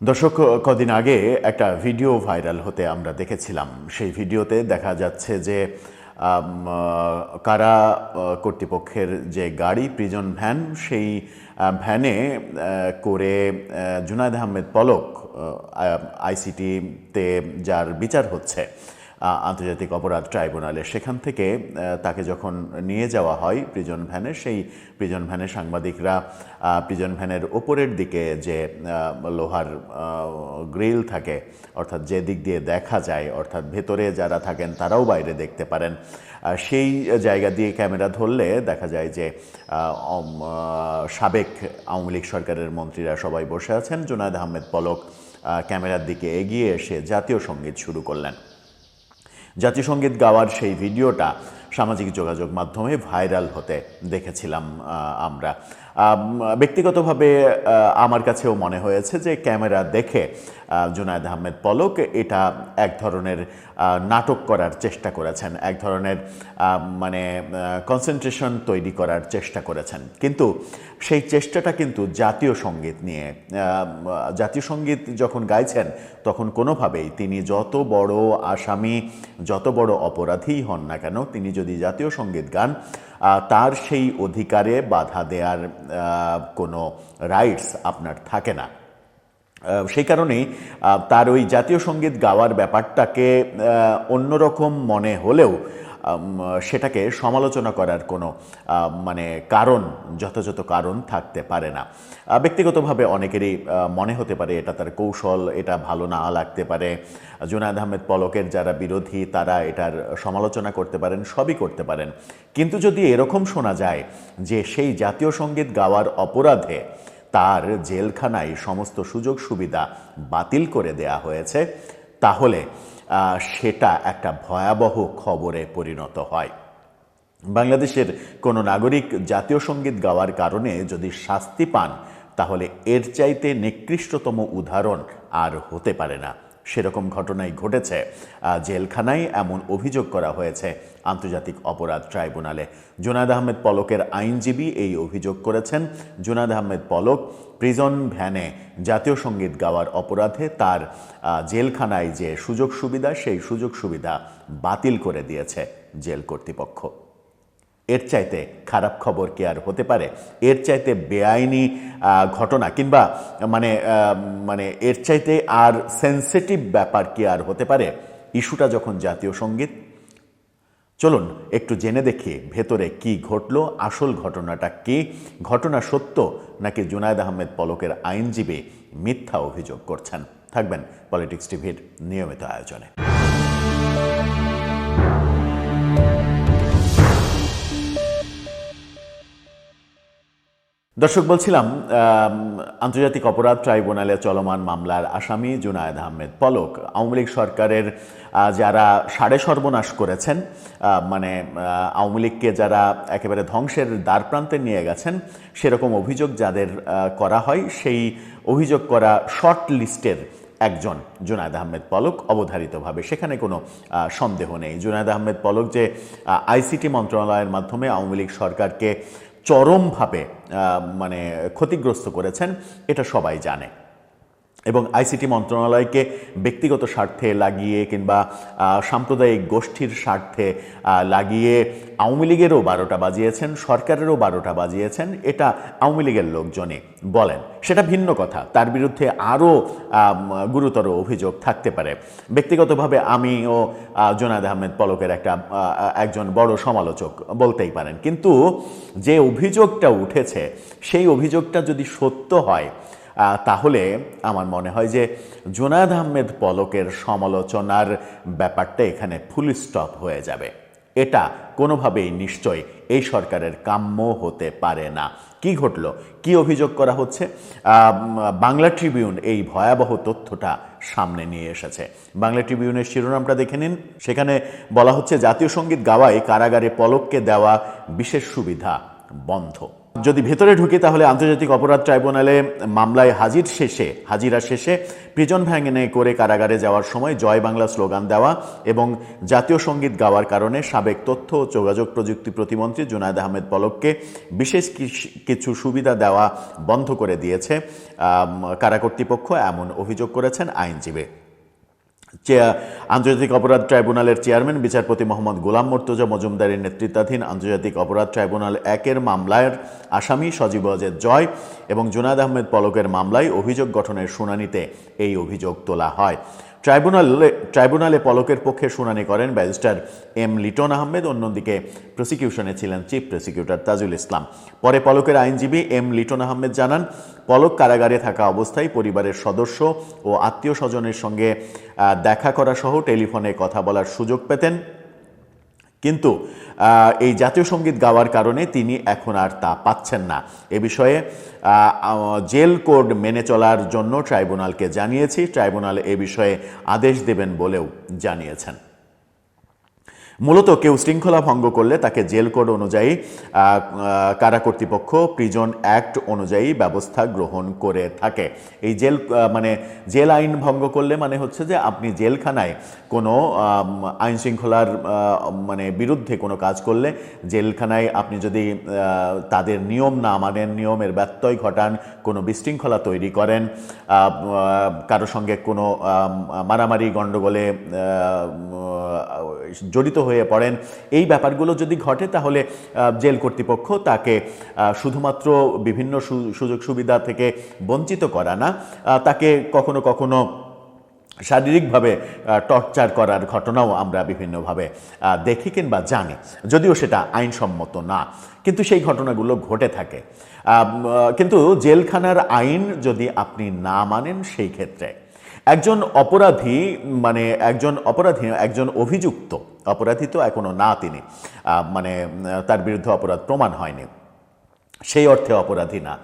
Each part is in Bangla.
দর্শক কদিন আগে একটা ভিডিও ভাইরাল হতে আমরা দেখেছিলাম। সেই ভিডিওতে দেখা যাচ্ছে যে কারা কর্তৃপক্ষের যে গাড়ি প্রিজন ভ্যান সেই ভ্যানে করে জুনায়দ আহমেদ পলক আইসিটিতে যার বিচার হচ্ছে। আন্তর্জাতিক অপরাধ ট্রাইব্যুনালে। সেখান থেকে তাকে যখন নিয়ে যাওয়া হয় প্রিজন ভ্যানে সেই প্রিজন ভ্যানে সাংবাদিকরা প্রিজন ভ্যানের ওপরের দিকে যে লোহার গ্রিল থাকে, অর্থাৎ যে দিক দিয়ে দেখা যায়, অর্থাৎ ভেতরে যারা থাকেন তারাও বাইরে দেখতে পারেন। সেই জায়গা দিয়ে ক্যামেরা ধরলে দেখা যায় যে সাবেক আওয়ামী লীগ সরকারের মন্ত্রীরা সবাই বসে আছেন। জুনায়দ আহমেদ পলক ক্যামেরার দিকে এগিয়ে এসে জাতীয় সংগীত শুরু করলেন। জাতীয় সংগীত গাওয়ার সেই ভিডিওটা। সামাজিক যোগাযোগ মাধ্যমে ভাইরাল হতে দেখেছিলাম আমরা। ব্যক্তিগতভাবে আমার কাছেও মনে হয়েছে যে ক্যামেরা দেখে জুনায়দ আহমেদ পলক এটা এক ধরনের নাটক করার চেষ্টা করেছেন, এক ধরনের মানে কনসেন্ট্রেশন তৈরি করার চেষ্টা করেছেন। কিন্তু সেই চেষ্টাটা কিন্তু জাতীয় সংগীত নিয়ে জাতীয় সংগীত যখন গাইছেন, তখন কোনোভাবেই তিনি যত বড় আসামি, যত বড় অপরাধীই হন না কেন, তিনি যদি জাতীয় সংগীত গান তার সেই অধিকারে বাধা দেওয়ার কোনো রাইটস আপনার থাকে না। সেই কারণেই তার ওই জাতীয় সংগীত গাওয়ার ব্যাপারটাকে অন্যরকম মনে হলেও সেটাকে সমালোচনা করার কোনো মানে কারণ, যথাযথ কারণ থাকতে পারে না। ব্যক্তিগতভাবে অনেকেরই মনে হতে পারে এটা তার কৌশল, এটা ভালো না লাগতে পারে। জুনায়দ আহমেদ পলকের যারা বিরোধী, তারা এটার সমালোচনা করতে পারেন, সবই করতে পারেন। কিন্তু যদি এরকম শোনা যায় যে সেই জাতীয় সংগীত গাওয়ার অপরাধে তার জেলখানায় সমস্ত সুযোগ সুবিধা বাতিল করে দেয়া হয়েছে, তাহলে সেটা একটা ভয়াবহ খবরে পরিণত হয়। বাংলাদেশের কোনো নাগরিক জাতীয় সংগীত গাওয়ার কারণে যদি শাস্তি পান, তাহলে এর চাইতে নিকৃষ্টতম উদাহরণ আর হতে পারে না। সেরকম ঘটনাই ঘটেছে। জেলখানায় এমন অভিযোগ করা হয়েছে আন্তর্জাতিক অপরাধ ট্রাইব্যুনালে। জুনাদ আহমেদ পলকের আইনজীবী এই অভিযোগ করেছেন। জুনাদ আহমেদ পলক প্রিজন ভ্যানে জাতীয় সংগীত গাওয়ার অপরাধে তার জেলখানায় যে সুযোগ সুবিধা, সেই সুযোগ সুবিধা বাতিল করে দিয়েছে জেল কর্তৃপক্ষ। এর চাইতে খারাপ খবর কি আর হতে পারে? এর চাইতে বেআইনি ঘটনা কিংবা মানে মানে এর চাইতে আর সেন্সিটিভ ব্যাপার কি আর হতে পারে? ইস্যুটা যখন জাতীয় সংগীত। চলুন একটু জেনে দেখি ভেতরে কি ঘটলো, আসল ঘটনাটা কি? ঘটনা সত্য নাকি জুনায়দ আহমেদ পলকের আইনজীবী মিথ্যা অভিযোগ করছেন? থাকবেন পলিটিক্স টিভির নিয়মিত আয়োজনে। দর্শক, বলছিলাম আন্তর্জাতিক অপরাধ ট্রাইব্যুনালে চলমান মামলার আসামি জুনায়েদ আহমেদ পলক। আওয়ামী লীগ সরকারের যারা সাড়ে সর্বনাশ করেছেন মানে আওয়ামী লীগকে যারা একেবারে ধ্বংসের দ্বারপ্রান্তে নিয়ে গেছেন, সেরকম অভিযোগ যাদের করা হয়, সেই অভিযোগ করা শর্ট লিস্টের একজন জুনায়দ আহমেদ পলক অবধারিতভাবে। সেখানে কোনো সন্দেহ নেই। জুনায়দ আহমেদ পলক যে আইসিটি মন্ত্রণালয়ের মাধ্যমে আওয়ামী লীগ সরকারকে চরমভাবে মানে ক্ষতিগ্রস্ত করেছেন এটা সবাই জানে। এবং আইসিটি মন্ত্রণালয়কে ব্যক্তিগত স্বার্থে লাগিয়ে কিংবা সাম্প্রদায়িক গোষ্ঠীর স্বার্থে লাগিয়ে আওয়ামী লীগেরও বারোটা বাজিয়েছেন সরকারেরও বারোটা বাজিয়েছেন এটা আওয়ামী লীগের লোকজনই বলেন। সেটা ভিন্ন কথা। তার বিরুদ্ধে আরও গুরুতর অভিযোগ থাকতে পারে। ব্যক্তিগতভাবে আমিও আহ, জোনাদ আহমেদ পলকের একটা একজন বড় সমালোচক বলতেই পারেন। কিন্তু যে অভিযোগটা উঠেছে সেই অভিযোগটা যদি সত্য হয় তাহলে আমার মনে হয় যে জোনাদ আহমেদ পলকের সমালোচনার ব্যাপারটা এখানে ফুল স্টপ হয়ে যাবে। এটা কোনোভাবেই নিশ্চয় এই সরকারের কাম্য হতে পারে না। কি ঘটলো? কি অভিযোগ করা হচ্ছে? বাংলা ট্রিবিউন এই ভয়াবহ তথ্যটা সামনে নিয়ে এসেছে। বাংলা ট্রিবিউনের শিরোনামটা দেখে নিন। সেখানে বলা হচ্ছে, জাতীয় সংগীত গাওয়ায় কারাগারে পলককে দেওয়া বিশেষ সুবিধা বন্ধ। যদি ভেতরে ঢুকি তাহলে আন্তর্জাতিক অপরাধ ট্রাইব্যুনালে মামলায় হাজির শেষে, হাজিরা শেষে প্রিজন ভ্যানে করে কারাগারে যাওয়ার সময় জয় বাংলা স্লোগান দেওয়া এবং জাতীয় সংগীত গাওয়ার কারণে সাবেক তথ্য ও যোগাযোগ প্রযুক্তি প্রতিমন্ত্রী জুনায়দ আহমেদ পলককে বিশেষ কিছু সুবিধা দেওয়া বন্ধ করে দিয়েছে। কারা কর্তৃপক্ষ এমন অভিযোগ করেছেন আইনজীবী। আন্তর্জাতিক অপরাধ ট্রাইব্যুনালের চেয়ারম্যান, বিচারপতি মোহাম্মদ গোলাম মর্তুজা মজুমদারের নেতৃত্বাধীন আন্তর্জাতিক অপরাধ ট্রাইব্যুনাল একের মামলার আসামি সজীব অজেদ জয় এবং জুনাদ আহমেদ পলকের মামলায় অভিযোগ গঠনের শুনানিতে এই অভিযোগ তোলা হয়। ট্রাইব্যুনালে ট্রাইব্যুনালে পলকের পক্ষে শুনানি করেন ব্যারিস্টার এম লিটন আহমেদ, অন্যদিকে প্রসিকিউশনে ছিলেন চিফ প্রসিকিউটর তাজুল ইসলাম। পরে পলকের আইনজীবী এম লিটন আহমেদ জানান, পলক কারাগারে থাকা অবস্থায় পরিবারের সদস্য ও আত্মীয় স্বজনের সঙ্গে দেখা করা সহ টেলিফোনে কথা বলার সুযোগ পেতেন। কিন্তু এই জাতীয় সংগীত গাওয়ার কারণে তিনি এখন আর তা পাচ্ছেন না। এ বিষয়ে জেল কোড মেনে চলার জন্য ট্রাইব্যুনালকে জানিয়েছি। ট্রাইব্যুনাল এ বিষয়ে আদেশ দেবেন বলেও জানিয়েছেন। মূলত কেউ শৃঙ্খলা ভঙ্গ করলে তাকে জেল কোড অনুযায়ী কারা কর্তৃপক্ষ, প্রিজন অ্যাক্ট অনুযায়ী ব্যবস্থা গ্রহণ করে থাকে। এই জেল মানে জেল আইন ভঙ্গ করলে মানে হচ্ছে যে আপনি জেলখানায় কোনো আইন শৃঙ্খলার মানে বিরুদ্ধে কোনো কাজ করলে জেলখানায় আপনি যদি তাদের নিয়ম না মানেন, নিয়মের ব্যত্যয় ঘটান, কোনো বিশৃঙ্খলা তৈরি করেন কারও সঙ্গে কোনো মারামারি, গণ্ডগোলে জড়িত হয়ে পড়েন। এই ব্যাপারগুলো যদি ঘটে, তাহলে জেল কর্তৃপক্ষ তাকে শুধুমাত্র বিভিন্ন সুযোগ সুবিধা থেকে বঞ্চিত করা না তাকে কখনো কখনো শারীরিকভাবে টর্চার করার ঘটনাও আমরা বিভিন্নভাবে দেখি কিংবা জানি। যদিও সেটা আইনসম্মত না, কিন্তু সেই ঘটনাগুলো ঘটে থাকে। কিন্তু জেলখানার আইন যদি আপনি না মানেন, সেই ক্ষেত্রে একজন অপরাধী মানে একজন অপরাধী, একজন অভিযুক্ত অপরাধী তো এখনও না তিনি। মানে তার বিরুদ্ধে অপরাধ প্রমাণ হয়নি। সেই অর্থে অপরাধী না।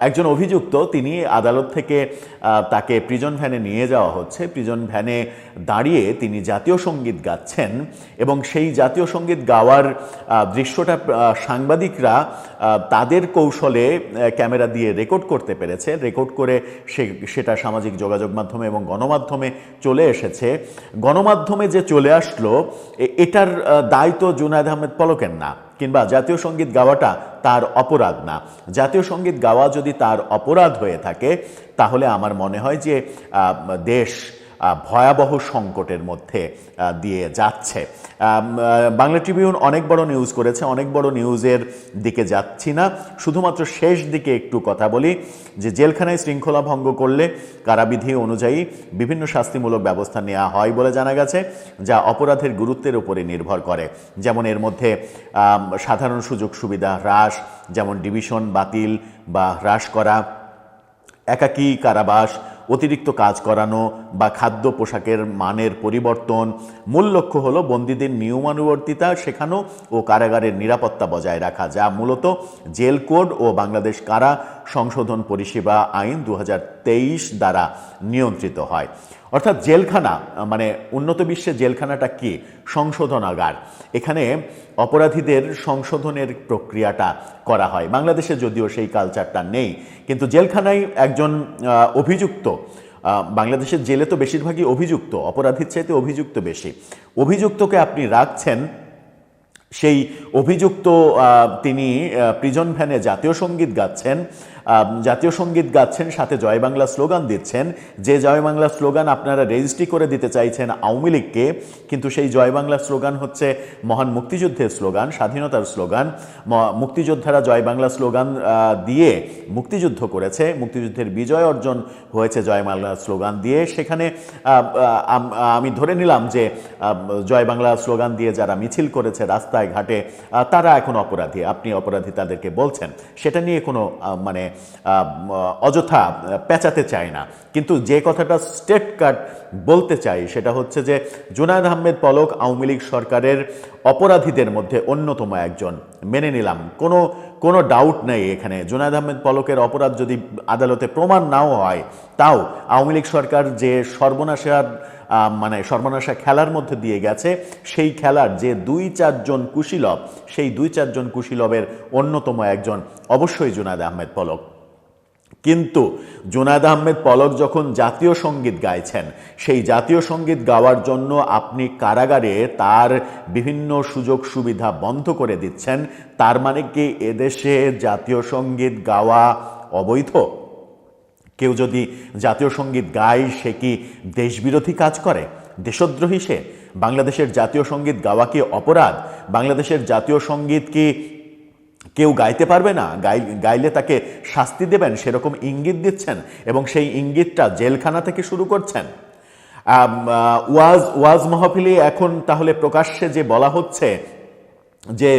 একজন অভিযুক্ত, তিনি আদালত থেকে তাকে প্রিজন ভ্যানে নিয়ে যাওয়া হচ্ছে। প্রিজন ভ্যানে দাঁড়িয়ে তিনি জাতীয় সংগীত গাচ্ছেন এবং সেই জাতীয় সংগীত গাওয়ার দৃশ্যটা সাংবাদিকরা তাদের কৌশলে ক্যামেরা দিয়ে রেকর্ড করতে পেরেছে। রেকর্ড করে সে, সেটা সামাজিক যোগাযোগ মাধ্যমে এবং গণমাধ্যমে চলে এসেছে। গণমাধ্যমে যে চলে আসলো এটার দায়িত্ব জুনায়দ আহমেদ পলকের না। কিংবা জাতীয় সংগীত গাওয়াটা তার অপরাধ না। জাতীয় সংগীত গাওয়া যদি তার অপরাধ হয়ে থাকে, তাহলে আমার মনে হয় যে দেশ ভয়াবহ সংকটের মধ্যে দিয়ে যাচ্ছে। বাংলা ট্রিবিউন অনেক বড় নিউজ করেছে, অনেক বড় নিউজের দিকে যাচ্ছি না। শুধুমাত্র শেষ দিকে একটু কথা বলি, যে জেলখানায় শৃঙ্খলা ভঙ্গ করলে কারাবিধি অনুযায়ী বিভিন্ন শাস্তিমূলক ব্যবস্থা নেওয়া হয় বলে জানা গেছে, যা অপরাধের গুরুত্বের উপরে নির্ভর করে। যেমন এর মধ্যে সাধারণ সুযোগ সুবিধা হ্রাস, যেমন ডিভিশন বাতিল বা হ্রাস করা, একাকী কারাবাস অতিরিক্ত কাজ করানো বা খাদ্য পোশাকের মানের পরিবর্তন। মূল লক্ষ্য হলো বন্দীদের নিয়মানুবর্তিতা শেখানো ও কারাগারের নিরাপত্তা বজায় রাখা, যা মূলত জেল কোড ও বাংলাদেশ কারা সংশোধন পরিষেবা আইন দু হাজার তেইশ দ্বারা নিয়ন্ত্রিত হয়। অর্থাৎ জেলখানা মানে উন্নত বিশ্বে জেলখানাটা কি? সংশোধনাগার। এখানে অপরাধীদের সংশোধনের প্রক্রিয়াটা করা হয়। বাংলাদেশে যদিও সেই কালচারটা নেই, কিন্তু জেলখানায় একজন অভিযুক্ত বাংলাদেশের জেলে তো বেশিরভাগই অভিযুক্ত, অপরাধীর চাইতে অভিযুক্ত বেশি। অভিযুক্তকে আপনি রাখছেন, সেই অভিযুক্ত তিনি প্রিজন ভ্যানে জাতীয় সংগীত গাচ্ছেন জাতীয় সংগীত গাচ্ছেন, সাথে জয় বাংলা স্লোগান দিচ্ছেন। যে জয় বাংলা স্লোগান আপনারা রেজিস্ট্রি করে দিতে চাইছেন আওয়ামী লীগকে, কিন্তু সেই জয় বাংলা স্লোগান হচ্ছে মহান মুক্তিযুদ্ধের স্লোগান, স্বাধীনতার স্লোগান। মুক্তিযোদ্ধারা জয় বাংলা স্লোগান দিয়ে মুক্তিযুদ্ধ করেছে। মুক্তিযুদ্ধের বিজয় অর্জন হয়েছে জয় বাংলা স্লোগান দিয়ে। সেখানে আম- ধরে নিলাম যে জয় বাংলা স্লোগান দিয়ে যারা মিছিল করেছে রাস্তায়, ঘাটে তারা এখন অপরাধী। আপনি অপরাধী তাদেরকে বলছেন। সেটা নিয়ে কোনো মানে অযথা পেঁচাতে চাই না। কিন্তু যে কথাটা স্টেট কাট বলতে চাই সেটা হচ্ছে যে জুনায়দ আহমেদ পলক আওয়ামী লীগ সরকারের অপরাধীদের মধ্যে অন্যতম একজন। মেনে নিলাম, কোনো কোনো ডাউট নেই এখানে। জুনায়দ আহমেদ পলকের অপরাধ যদি আদালতে প্রমাণ নাও হয়, তাও আওয়ামী লীগ সরকার যে সর্বনাশার মানে সর্বনাশা খেলার মধ্যে দিয়ে গেছে। সেই খেলার যে দুই চারজন কুশীলব সেই দুই চারজন কুশীলবের অন্যতম একজন অবশ্যই জুনায়দ আহমেদ পলক। কিন্তু জুনায়দ আহমেদ পলক যখন জাতীয় সংগীত গাইছেন, সেই জাতীয় সংগীত গাওয়ার জন্য আপনি কারাগারে তার বিভিন্ন সুযোগ সুবিধা বন্ধ করে দিচ্ছেন। তার মানে কি এদেশে জাতীয় সংগীত গাওয়া অবৈধ? কেউ যদি জাতীয় সংগীত গায়, সে কি দেশবিরোধী কাজ করে? দেশদ্রোহী সে? বাংলাদেশের জাতীয় সংগীত গাওয়া কি অপরাধ? বাংলাদেশের জাতীয় সংগীত কি কেউ গাইতে পারবে না? গাই, গাইলে তাকে শাস্তি দেবেন, সেরকম ইঙ্গিত দিচ্ছেন এবং সেই ইঙ্গিতটা জেলখানা থেকে শুরু করছেন। ওয়াজ ওয়াজ মাহফিলে এখন তাহলে প্রকাশ্যে যে বলা হচ্ছে যে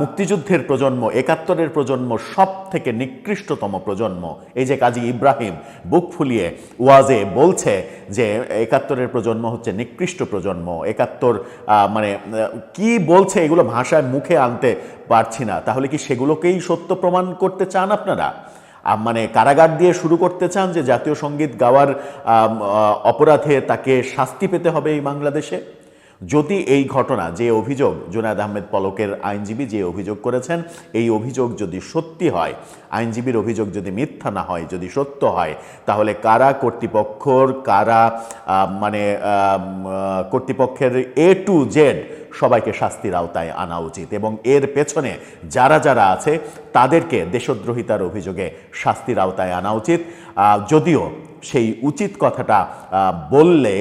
মুক্তিযুদ্ধের প্রজন্ম, একাত্তরের প্রজন্ম সব থেকে নিকৃষ্টতম প্রজন্ম। এই যে কাজী ইব্রাহিম বুক ফুলিয়ে ওয়াজে বলছে যে, একাত্তরের প্রজন্ম হচ্ছে নিকৃষ্ট প্রজন্ম। একাত্তর মানে কি বলছে এগুলো ভাষায় মুখে আনতে পারছি না। তাহলে কি সেগুলোকেই সত্য প্রমাণ করতে চান আপনারা? মানে কারাগার দিয়ে শুরু করতে চান যে জাতীয় সংগীত গাওয়ার অপরাধে তাকে শাস্তি পেতে হবে এই বাংলাদেশে? যদি এই ঘটনা, যে অভিযোগ, জুনায়দ আহমেদ পলকের আইনজীবী যে অভিযোগ করেছেন, এই অভিযোগ যদি সত্যি হয়, আইনজীবীর অভিযোগ যদি মিথ্যা না হয়, যদি সত্য হয়, তাহলে কারা কর্তৃপক্ষর, কারা মানে কর্তৃপক্ষের এ টু জেড সবাইকে শাস্তির আওতায় আনা উচিত এবং এর পেছনে যারা যারা আছে, তাদেরকে দেশদ্রোহিতার অভিযোগে শাস্তির আওতায় আনা উচিত। যদিও সেই উচিত কথাটা বললে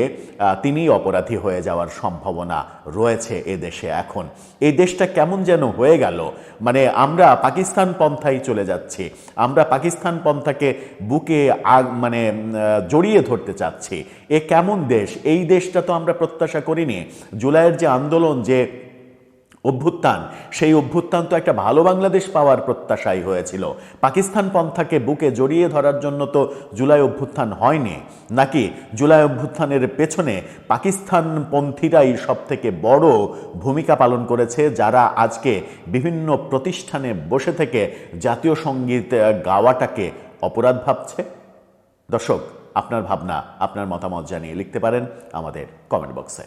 তিনি অপরাধী হয়ে যাওয়ার সম্ভাবনা রয়েছে এ দেশে এখন। এই দেশটা কেমন যেন হয়ে গেল। মানে আমরা পাকিস্তান পন্থায় চলে যাচ্ছি। আমরা পাকিস্তান পন্থাকে বুকে আগ মানে জড়িয়ে ধরতে চাচ্ছি। এ কেমন দেশ? এই দেশটা তো আমরা প্রত্যাশা করিনি। জুলাইয়ের যে আন্দোলন যে অভ্যুত্থান। সেই অভ্যুত্থান তো একটা ভালো বাংলাদেশ পাওয়ার প্রত্যাশাই হয়েছিল। পাকিস্তান পন্থাকে বুকে জড়িয়ে ধরার জন্য তো জুলাই অভ্যুত্থান হয়নি। নাকি জুলাই অভ্যুত্থানের পেছনে পাকিস্তানপন্থীরাই সব থেকে বড় ভূমিকা পালন করেছে, যারা আজকে বিভিন্ন প্রতিষ্ঠানে বসে থেকে জাতীয় সংগীত গাওয়াটাকে অপরাধ ভাবছে? দর্শক, আপনার ভাবনা, আপনার মতামত জানিয়ে লিখতে পারেন আমাদের কমেন্ট বক্সে